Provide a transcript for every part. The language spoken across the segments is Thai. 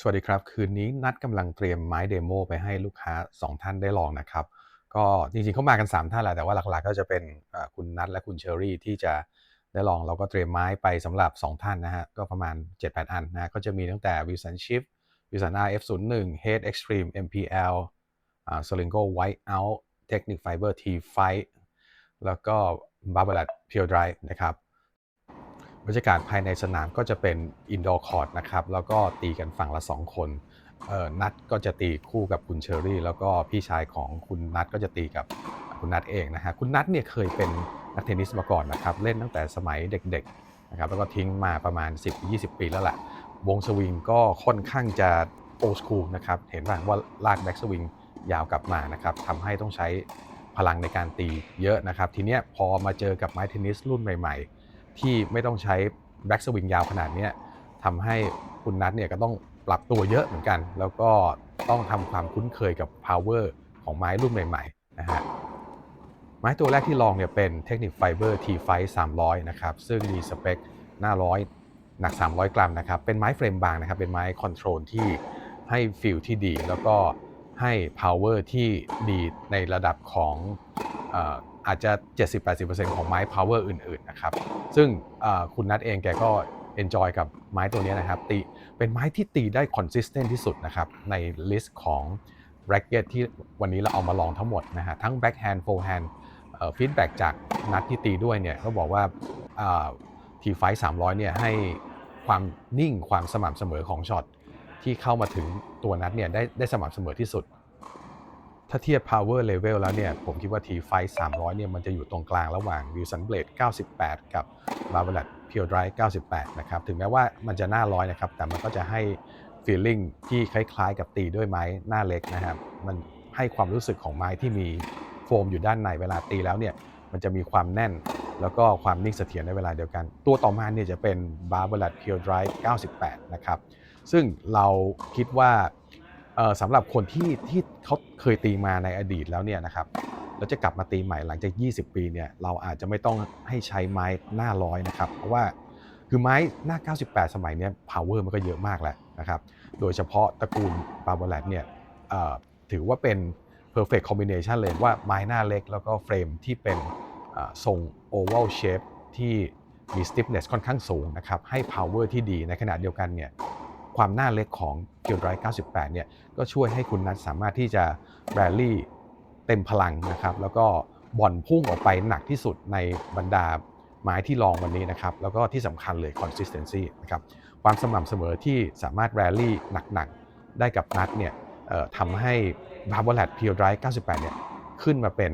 สวัสดีครับ คืนนี้นัดกำลังเตรียมไม้เดโมไปให้ลูกค้า 2 ท่านได้ลองนะครับ ก็จริงๆเขามากัน 3 ท่านแหละแต่ว่าหลักๆ ก็จะเป็นคุณนัทและคุณเชอรี่ที่จะได้ลองเราก็เตรียมไม้ไปสำหรับ 2 ท่านนะฮะก็ประมาณ 7-8 อันนะก็จะมีตั้งแต่ Wilson Shift Wilson RF01 Head Extreme MPL อ่า Solingo Whiteout Technic Fiber T Fight แล้วก็ Barbarat Pure Drive นะครับ บรรยากาศภายในสนามก็จะเป็นอินดอร์คอร์ t นะครับแล้วก็ตีกันฝั่งละ 2 คนเอ่อนัดก็จะตีคู่กับคุณเชอรี่ แล้วก็พี่ชายของคุณนัดก็จะตีกับคุณนัดเองนะฮะคุณนัดเนี่ยเคยเป็นนักเทนนิสมาก่อนนะครับเล่นตั้งแต่สมัยเด็กๆนะครับแล้วก็ทิ้งมาประมาณ 10-20 ปีแล้วแหละวงสวิงก็ค่อนข้างจะโอ s คูลนะครับเห็นว่าว่าลากแบ็กสวิงยาวกลับมานะครับทำให้ต้องใช้พลังในการตีเยอะนะครับ ทีเนี้ยพอมาเจอกับไม้เทนนิสรุ่นใหม่ๆ ที่ไม่ต้องใช้แบ็กสวิงยาวขนาดนี้ทำให้คุณนัทเนี่ยก็ต้องปรับตัวเยอะเหมือนกัน แล้วก็ต้องทำความคุ้นเคยกับ power ของไม้รุ่นใหม่ๆนะฮะไม้ตัวแรกที่ลองเนี่ยเป็นเทคนิคไฟเบอร์ T5 300 นะครับ ซึ่งมีสเปคหน้าร้อยหนัก 300 กรัมนะครับ เป็นไม้เฟรมบางนะครับ เป็นไม้คอนโทรลที่ให้ฟิลที่ดี แล้วก็ให้ power ที่ดีในระดับของ อาจจะ 70-80%ของไม้ power อื่นๆนะครับซึ่งคุณนัทเองแกก็ enjoy กับไม้ตัวนี้นะครับตีเป็นไม้ที่ตีได้ consistent ที่สุดนะครับในลิสต์ของ racket ที่วันนี้เราเอามาลองทั้งหมดนะฮะทั้ง backhand forehand ฟีดแบ็กจากนัดที่ตีด้วยเนี่ยก็บอกว่าทีไฟสามร้อยเนี่ยให้ความนิ่งความสม่ำเสมอของช็อตที่เข้ามาถึงตัวนัดเนี่ยได้ได้สม่ำเสมอที่สุด ถ้าเทียบ power level แล้วเนี่ย ผมคิดว่า T5 300 เนี่ย มันจะอยู่ตรงกลางระหว่าง Wilson Blade 98 กับ Barbarat Pure Drive 98 นะครับ ถึงแม้ว่ามันจะหน้าร้อยนะครับ แต่มันก็จะให้ feeling ที่คล้ายๆ กับตีด้วยไม้หน้าเล็กนะครับ มันให้ความรู้สึกของไม้ที่มีโฟมอยู่ด้านในเวลาตีแล้วเนี่ย มันจะมีความแน่น แล้วก็ความนิ่งเสถียรในเวลาเดียวกัน ตัวต่อมาเนี่ยจะเป็น Barbarat Pure Drive 98 นะครับ ซึ่งเราคิดว่า สำหรับคนที่ที่เขาเคยตีมาในอดีตแล้วเนี่ยนะครับแล้วจะกลับมาตีใหม่หลังจาก 20 ปีเนี่ยเราอาจจะไม่ต้องให้ใช้ไม้หน้าร้อยนะครับเพราะว่าคือไม้หน้า 98 สมัยนี้ power มันก็เยอะมากแล้วนะครับโดยเฉพาะตระกูล Barbarat เนี่ยถือว่าเป็น perfect combination เลยว่าไม้หน้าเล็กแล้วก็เฟรมที่เป็นทรง oval shape ที่มี stiffness ค่อนข้างสูงนะครับให้ power ที่ดีในขณะเดียวกันเนี่ย ความหน้าเล็กของ Pure Drive 98เนี่ยก็ช่วยให้คุณนัทสามารถที่จะ rally เต็มพลังนะครับ แล้วก็บอลพุ่งออกไปหนักที่สุดในบรรดาไม้ที่ลองวันนี้นะครับ แล้วก็ที่สำคัญเลย consistency นะครับความสม่ำเสมอที่สามารถ rally หนักๆ ได้กับนัดเนี่ยทำให้ Barbarat Pure Drive 98 เนี่ยขึ้นมาเป็น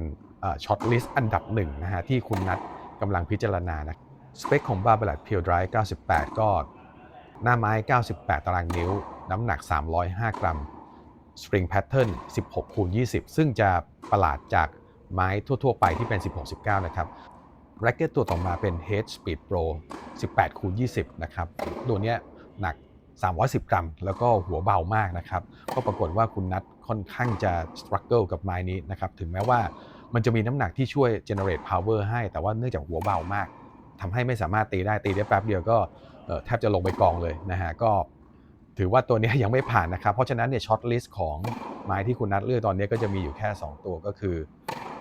ช็อตลิสต์อันดับหนึ่งนะฮะที่คุณนัดกำลังพิจารณานะสเปคของ Barbarat Pure Drive 98 ก็ หน้าไม้ 98 ตารางนิ้ว น้ำหนัก 305 กรัม Spring Pattern 16คูณ20 ซึ่งจะประหลาดจากไม้ทั่ว ๆ ไปที่เป็น 16 19 นะครับแร็กเก็ตตัวต่อมาเป็น Head Speed Pro 18คูณ20 นะครับ ตัวนี้หนัก 310 กรัม แล้วก็หัวเบามากนะครับ ก็ปรากฏว่าคุณนัทค่อนข้างจะ struggle กับไม้นี้นะครับ ถึงแม้ว่ามันจะมีน้ำหนักที่ช่วย generate power ให้ แต่ว่าเนื่องจากหัวเบามากทำให้ไม่สามารถตีได้ตีได้แป๊บเดียวก็ แทบจะลงไปกองเลยนะฮะก็ถือว่าตัวนี้ยังไม่ผ่านนะครับ เพราะฉะนั้นเนี่ยช็อตลิสต์ของไม้ที่คุณนัทเลือกตอนนี้ก็จะมีอยู่แค่ 2 ตัวก็คือ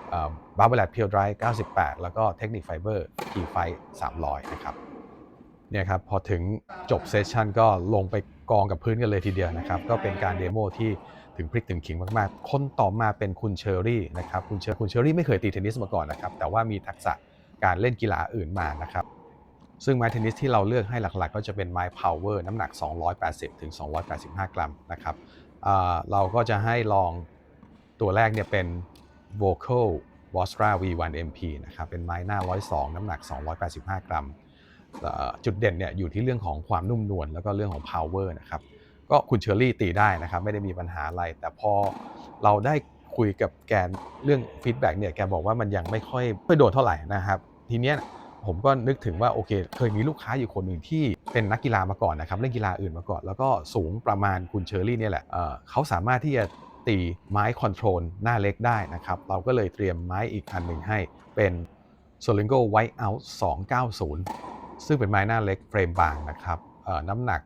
เอ่อ Barbarat Pure Drive 98 แล้วก็ Technic Fiber T5 300 นะครับเนี่ยครับพอถึงจบเซสชันก็ลงไปกองกับพื้นกันเลยทีเดียวนะครับ ก็เป็นการเดโมที่ถึงพริกถึงขิงมากๆ คนต่อมาเป็นคุณเชอรี่นะครับ คุณเชอคุณเชอรี่ไม่เคยตีเทนนิสมาก่อนนะครับ แต่ว่ามีทักษะการเล่นกีฬาอื่นมานะครับ ซึ่งไม้เทนนิสที่เราเลือกให้หลักๆ ก็จะเป็นไม้ power น้ำหนัก 280ถึง285 กรัมนะครับเราก็จะให้ลองตัวแรกเนี่ยเป็น vocal Vostra V1 MP นะครับเป็นไม้หน้า 102 น้ำหนัก 285 กรัม จุดเด่นเนี่ยอยู่ที่เรื่องของความนุ่มนวลแล้วก็เรื่องของ power นะครับก็คุณเชอรี่ตีได้นะครับไม่ได้มีปัญหาอะไร แต่พอเราได้คุยกับแกนเรื่องฟีดแบ็กเนี่ยแกบอกว่ามันยังไม่ค่อยไม่โดนเท่าไหร่นะครับทีเนี้ย ผมก็นึกถึงว่าโอเค เคยมีลูกค้าอยู่คนหนึ่งที่เป็นนักกีฬามาก่อนนะครับเล่นกีฬาอื่นมาก่อน แล้วก็สูงประมาณคุณเชอรี่เนี่ยแหละเเขาสามารถที่จะตีไม้คอนโทรลหน้าเล็กได้นะครับ เราก็เลยเตรียมไม้อีกอันหนึ่งให้เป็น Solingo Whiteout 290 ซึ่งเป็นไม้หน้าเล็กเฟรมบางนะครับน้ำหนัก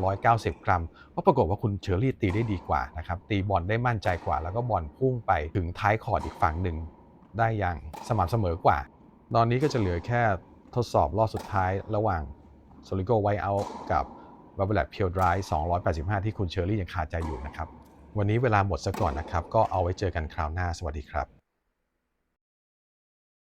290 กรัมก็ปรากฏว่าคุณเชอรี่ตีได้ดีกว่านะครับตีบอลได้มั่นใจกว่า แล้วก็บอลพุ่งไปถึงท้ายคอร์ดอีกฝั่งหนึ่งได้อย่างสม่ำเสมอกว่า ตอนนี้ก็จะเหลือแค่ทดสอบรอบสุดท้ายระหว่างโซลิโกไวเอากับ b a v e l e t p u r e Dry 285 ที่คุณเชอรี่ยังคาใจอยู่นะครับ วันนี้เวลาหมดซะก่อนนะครับ ก็เอาไว้เจอกันคราวหน้า สวัสดีครับ